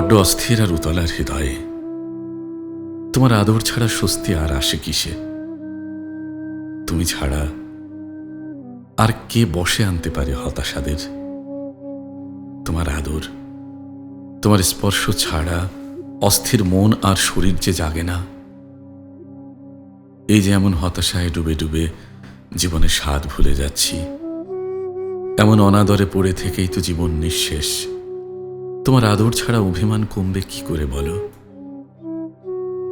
বড্ড অস্থির আর উতলার হৃদয়ে। তোমার আদর ছাড়া স্বস্তি আর আসে কিসে? তুমি ছাড়া আর কে বসে আনতে পারে হতাশাদের? তোমার আদর, তোমার স্পর্শ ছাড়া অস্থির মন আর শরীর যে জাগে না, এই যে এমন হতাশায় ডুবে ডুবে জীবনের স্বাদ ভুলে যাচ্ছি, এমন অনাদরে পড়ে থেকেই তো জীবন নিঃশেষ। তোমার আদর ছাড়া অভিমান কমবে কি করে বলো?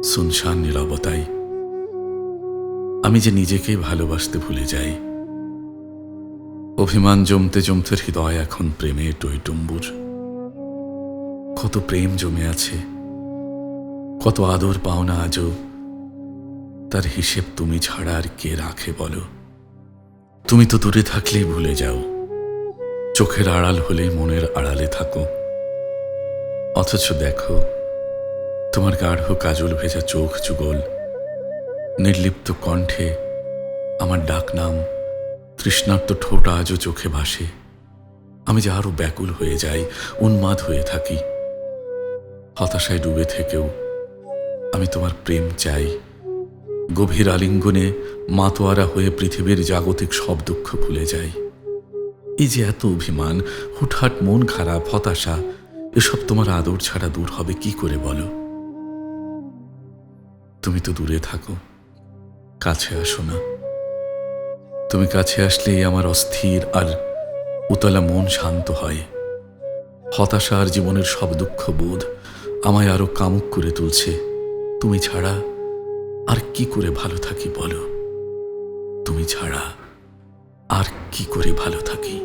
সুনশান নিরবতাই আমি যে নিজেকেই ভালোবাসতে ভুলে যাই। অভিমান জমতে জমতে হৃদয় এখন প্রেমে টইটুম্বুর। কত প্রেম জমে আছে, কত আদর পাও না আজও, তার হিসেব তুমি ছাড়া আর কে রাখে বলো? তুমি তো দূরে থাকলেই ভুলে যাও, চোখের আড়াল হলে মনের আড়ালে থাকো। অথচ দেখো, তোমার গাঢ় কাজল ভেজা চোখ যুগল, নির্লিপ্ত কণ্ঠে আমার ডাক নাম তৃষ্ণার্ত ঠোঁট আজও চোখে ভাসে। আমি যে আরও ব্যাকুল হয়ে যাই, উন্মাদ হয়ে থাকি। হতাশায় ডুবে থেকেও আমি তোমার প্রেম চাই। গভীর আলিঙ্গনে মাতোয়ারা হয়ে পৃথিবীর জাগতিক সব দুঃখ ভুলে যাই। এই যে এত অভিমান, হুটহাট মন খারাপ, হতাশা এসব তোমার আদর ছাড়া দূর হবে কি করে বলো? তুমি তো দূরে থাকো, কাছে আসো না। তুমি কাছে আসলেই আমার অস্থির আর উতলা মন শান্ত হয়। হতাশা আর জীবনের সব দুঃখ বোধ আমায় আরও কামুক করে তুলছে। তুমি ছাড়া আর কি করে ভালো থাকি বলো? তুমি ছাড়া আর কি করে ভালো থাকি?